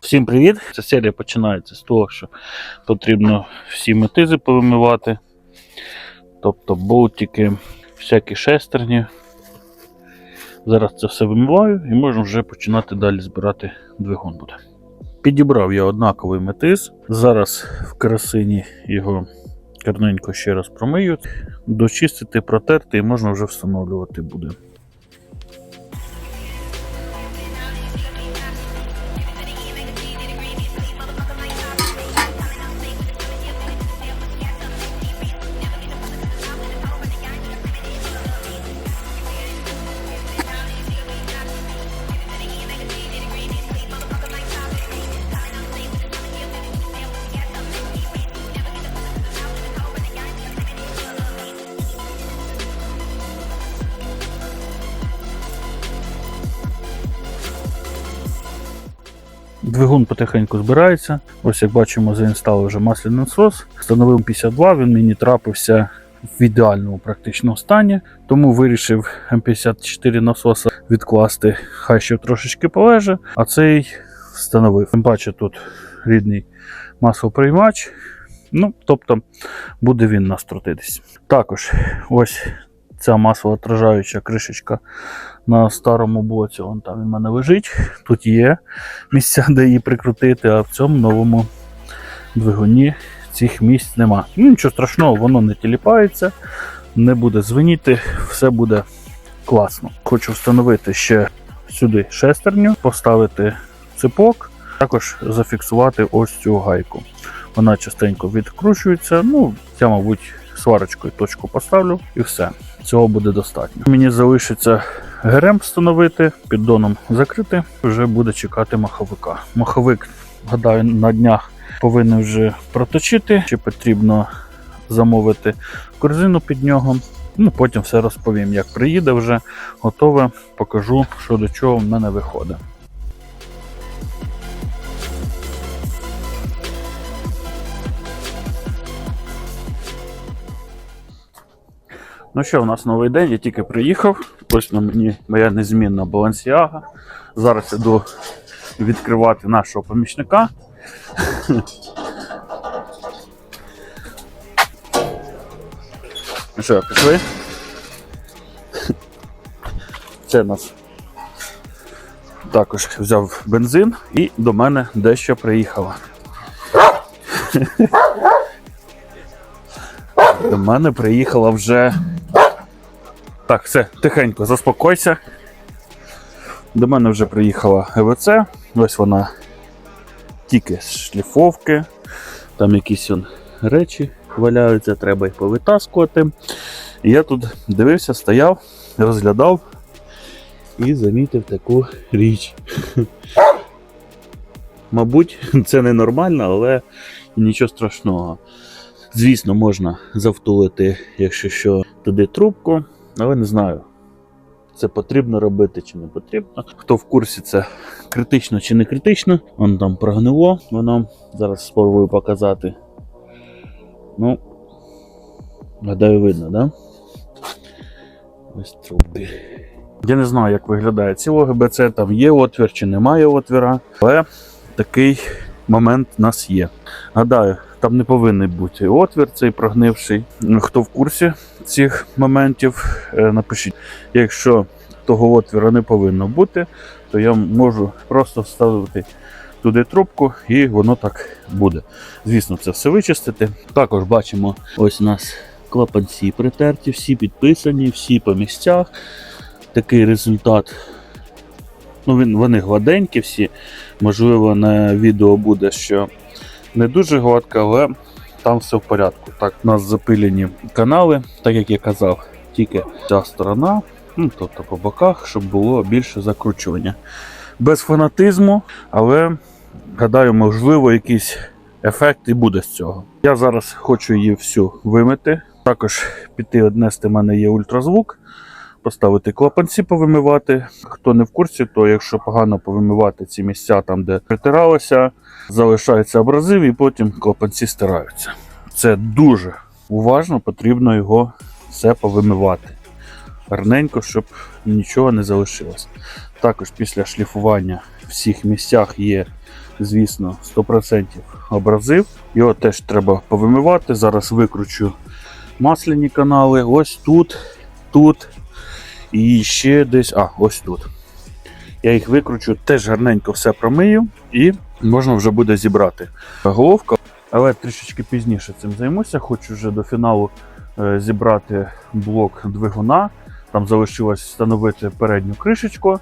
Всім привіт! Ця серія починається з того, що потрібно всі метизи повимивати, тобто болтики, всякі шестерні. Зараз це все вимиваю і можна вже починати далі збирати двигун буде. Підібрав я однаковий метиз. Зараз в керосині його гарненько ще раз промию, дочистити, протерти і можна вже встановлювати буде. Двигун потихеньку збирається. Ось як бачимо, заінсталив вже масляний насос. Встановив 52, він мені трапився в ідеальному практичному стані. Тому вирішив М54 насоса відкласти, хай ще трошечки полеже, а цей встановив. Тим паче тут рідний маслоприймач. Ну, тобто буде він нас трутитись. Також ось ця маслоотражаюча кришечка на старому блоці. Вон там він мене лежить. Тут є місця, де її прикрутити, а в цьому новому двигуні цих місць нема. Ну, нічого страшного, воно не тіліпається, не буде звеніти, все буде класно. Хочу встановити ще сюди шестерню, поставити ципок, також зафіксувати ось цю гайку. Вона частенько відкручується. Ну, я, мабуть, сварочкою точку поставлю і все. Цього буде достатньо. Мені залишиться ГРМ встановити, піддоном закрити, вже буде чекати маховика. Маховик, гадаю, на днях повинен вже проточити, чи потрібно замовити корзину під нього. Ну, потім все розповім. Як приїде вже готове, покажу, що до чого в мене виходить. Ну що, у нас новий день, я тільки приїхав. Ось на мені моя незмінна балансіага. Зараз іду відкривати нашого помічника. Ну що, пішли? Це нас також взяв бензин і до мене дещо приїхало. До мене приїхала вже. Так, все, тихенько, заспокойся. До мене вже приїхала ЕВЦ. Ось вона тільки з шліфовки. Там якісь он речі валяються, треба їх повитаскувати. Я тут дивився, стояв, розглядав і замітив таку річ. Мабуть, це ненормально, але нічого страшного. Звісно, можна завтулити, якщо що, туди трубку, але не знаю, це потрібно робити чи не потрібно. Хто в курсі, це критично чи не критично. Воно там прогнило, воно зараз спробую показати. Ну, гадаю, видно, да? Ось трубки. Я не знаю, як виглядає ціло ГБЦ, там є отвір чи немає отвіра, але такий момент у нас є. Гадаю, там не повинен бути отвір цей прогнивший. Ну, Хто в курсі цих моментів, е, напишіть. Якщо того отвіра не повинно бути, то я можу просто вставити туди трубку і воно так буде. Звісно, це все вичистити. Також бачимо, ось у нас клапанці притерті, всі підписані, всі по місцях. Такий результат. Ну, він, вони гладенькі всі. Можливо, на відео буде, що не дуже гладко, але там все в порядку. Так, у нас запилені канали, так як я казав, тільки ця сторона, ну, тобто по боках, щоб було більше закручування. Без фанатизму, але гадаю, можливо, якийсь ефект і буде з цього. Я зараз хочу її всю вимити. Також піти однести в мене є ультразвук. Поставити клапанці повимивати. Хто не в курсі, то якщо погано повимивати ці місця там, де притиралося, залишається абразив і потім клапанці стираються. Це дуже уважно, потрібно його все повимивати. гарненько, щоб нічого не залишилось. Також після шліфування в всіх місцях є, звісно, 100% абразив. Його теж треба повимивати. Зараз викручу масляні канали. Ось тут, тут і ще десь. А, ось тут. Я їх викручу, теж гарненько все промию і можна вже буде зібрати головка. Але трішечки пізніше цим займуся. Хочу вже до фіналу е, зібрати блок двигуна. Там залишилось встановити передню кришечку,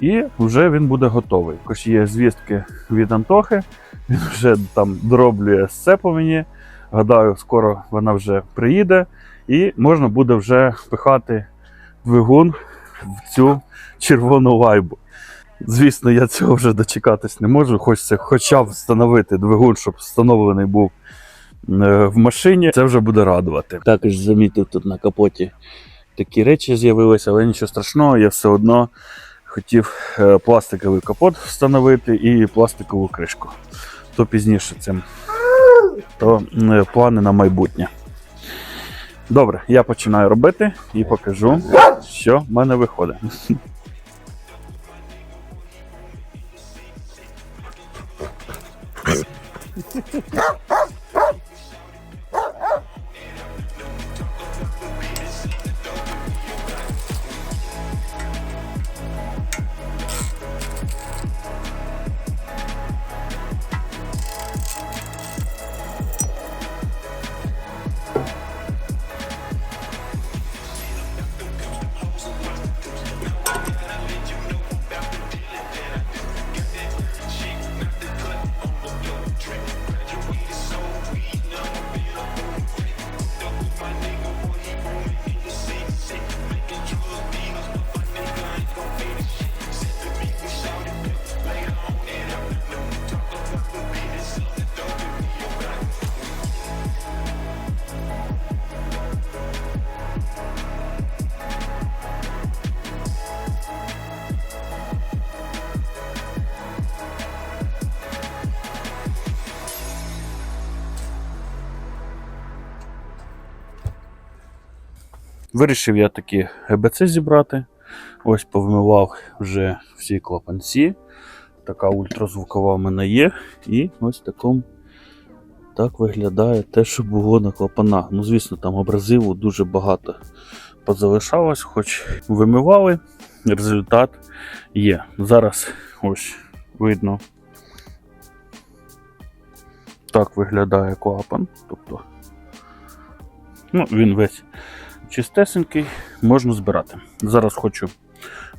і вже він буде готовий. Також є звістки від Антохи. Він вже там дороблює сцепу. Гадаю, скоро вона вже приїде, і можна буде вже пихати двигун в цю червону лайбу. Звісно, я цього вже дочекатись не можу. Хочеться хоча б встановити двигун, щоб встановлений був е, в машині. Це вже буде радувати. Також замітив тут на капоті такі речі з'явилися, але нічого страшного, я все одно хотів е, пластиковий капот встановити і пластикову кришку. То пізніше цим. То е, плани на майбутнє. Добре, я починаю робити і покажу, що в мене виходить. Вирішив я таки ГБЦ зібрати. Ось повимивав вже всі клапанці. Така ультразвукова в мене є. І ось таком так виглядає те, що було на клапанах. Ну, звісно, там абразиву дуже багато позалишалось, хоч вимивали, результат є. Зараз ось видно. Так виглядає клапан. Тобто, ну, він весь чистесенький, можна збирати. Зараз хочу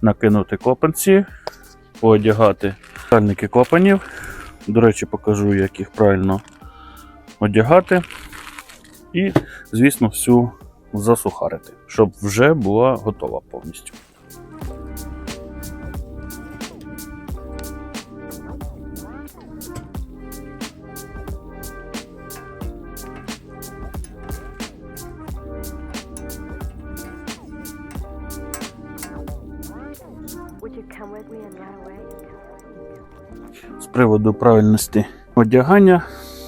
накинути клапанці, поодягати сальники клапанів. До речі, покажу, як їх правильно одягати. І, звісно, всю засухарити, щоб вже була готова повністю. З приводу правильності одягання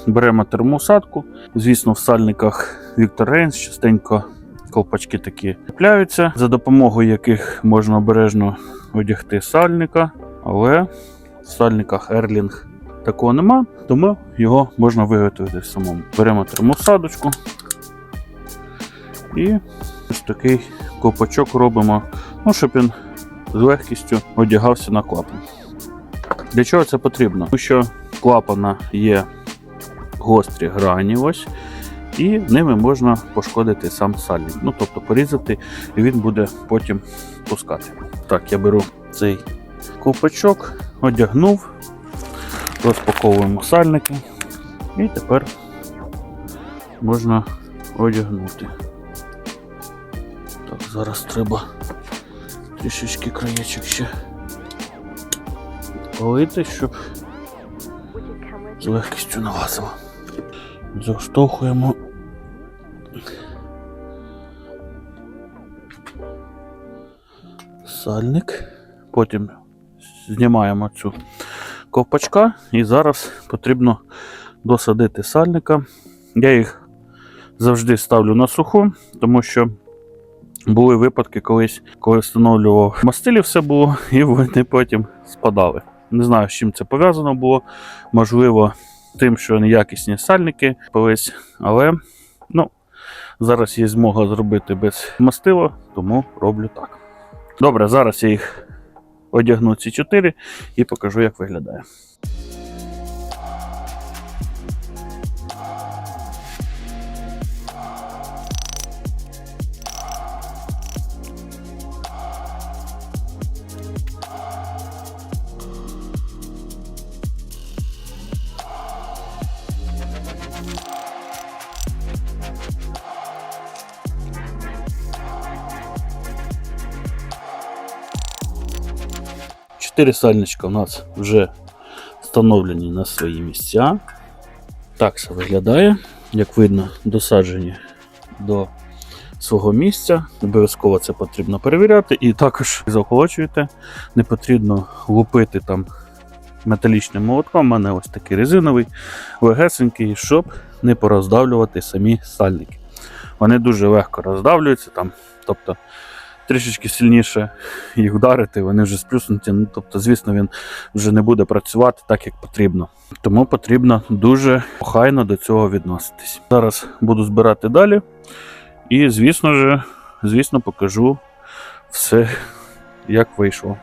беремо термоусадку. Звісно, в сальниках Віктор Рейнс частенько колпачки такі трапляються, за допомогою яких можна обережно одягти сальника, але в сальниках Ерлінг такого нема, тому його можна виготовити самому. Беремо термоусадочку і ось такий колпачок робимо, ну, щоб він з легкістю одягався на клапан. Для чого це потрібно? Тому що клапана є гострі грані, ось, і ними можна пошкодити сам сальник. Ну, тобто порізати, і він буде потім пускати. Так, я беру цей ковпачок, одягнув, розпаковуємо сальники, і тепер можна одягнути. Так, зараз треба трішечки краєчок ще полити, щоб з легкістю налазило. Заштовхуємо. Сальник. Потім знімаємо цю ковпачка і зараз потрібно досадити сальника. Я їх завжди ставлю на суху, тому що Були випадки колись, коли встановлював мастилі, все було, і вони потім спадали. Не знаю, з чим це пов'язано було. Можливо, тим, що неякісні сальники колись, але ну, зараз є змога зробити без мастила, тому роблю так. Добре, зараз я їх одягну ці чотири і покажу, як виглядає. Чотири сальничка у нас вже встановлені на свої місця. Так це виглядає. Як видно, досаджені до свого місця. Обов'язково це потрібно перевіряти. І також заохолоджуєте. Не потрібно лупити там металічним молотком. У мене ось такий резиновий, легесенький, щоб не пороздавлювати самі сальники. Вони дуже легко роздавлюються, там, тобто трішечки сильніше їх вдарити, вони вже сплюснуті. Ну, тобто, звісно, він вже не буде працювати так, як потрібно. Тому потрібно дуже охайно до цього відноситись. Зараз буду збирати далі. І, звісно ж, звісно, покажу все, як вийшло.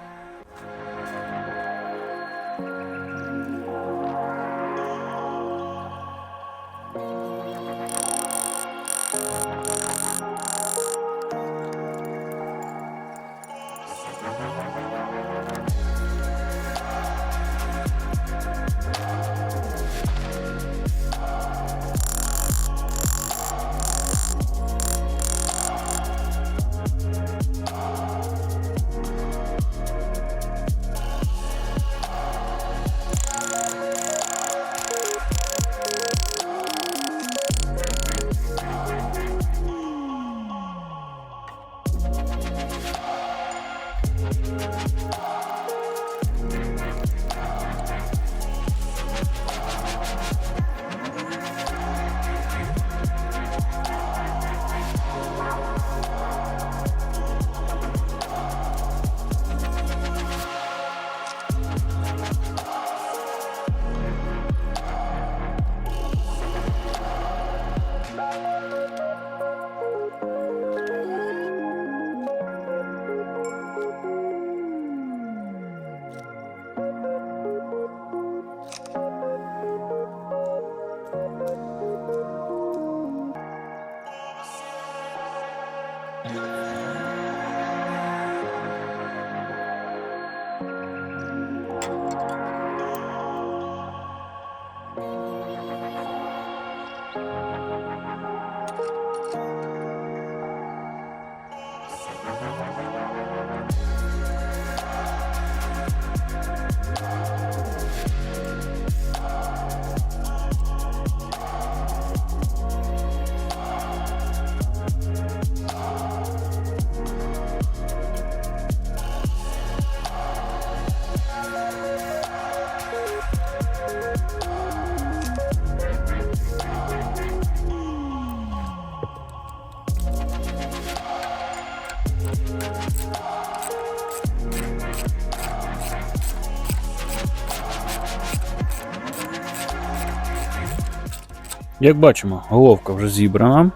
Як бачимо, головка вже зібрана.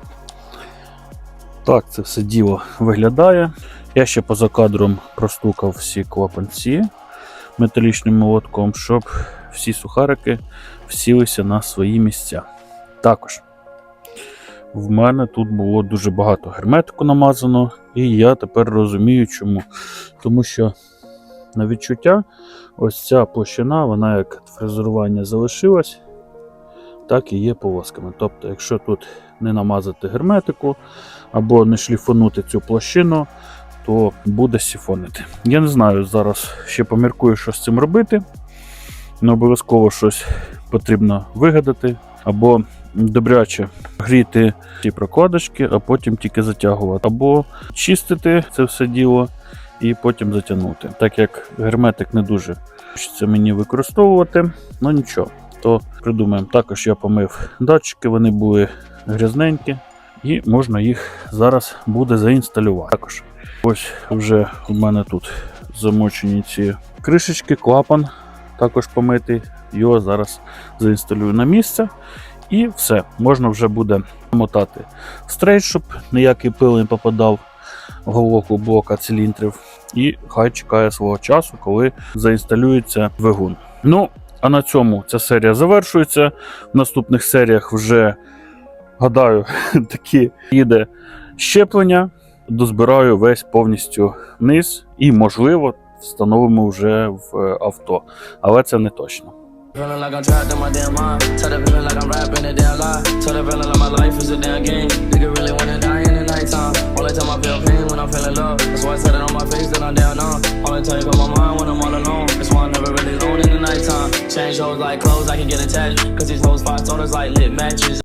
Так, це все діло виглядає. Я ще поза кадром простукав всі клапанці металічним молотком, щоб всі сухарики всілися на свої місця. Також в мене тут було дуже багато герметику намазано, і я тепер розумію, чому. Тому що на відчуття, ось ця площина, вона як фрезерування залишилась, так і є полосками. Тобто, якщо тут не намазати герметику або не шліфонути цю площину, то буде сіфонити. Я не знаю, зараз ще поміркую, що з цим робити. Не обов'язково щось потрібно вигадати, або добряче гріти ці прокладочки, а потім тільки затягувати, або чистити це все діло і потім затягнути. Так як герметик не дуже хочеться мені використовувати, ну нічого, то придумаємо. Також я помив датчики, вони були грязненькі. І можна їх зараз буде заінсталювати. Також ось вже у мене тут замочені ці кришечки, клапан також помитий. Його зараз заінсталюю на місце. І все, можна вже буде мотати стрейт, щоб ніякий пил не попадав в головку блока циліндрів. І хай чекає свого часу, коли заінсталюється двигун. Ну, а на цьому ця серія завершується. В наступних серіях вже, гадаю, такі їде щеплення. Дозбираю весь повністю низ і, можливо, встановимо вже в е, авто. Але це не точно. Like I'm trapped in my damn mind. Tell the feeling like I'm rapping a damn lie. Tell the feeling like my life is a damn game. Nigga really wanna die nighttime. Only time I feel pain when I'm feeling love. That's why I said it on my face that I'm down on. Only time you got my mind when I'm all alone. That's why I'm never really alone in the nighttime. Change hoes like clothes, I can get attached. Cause these hoes five stoners like lit matches.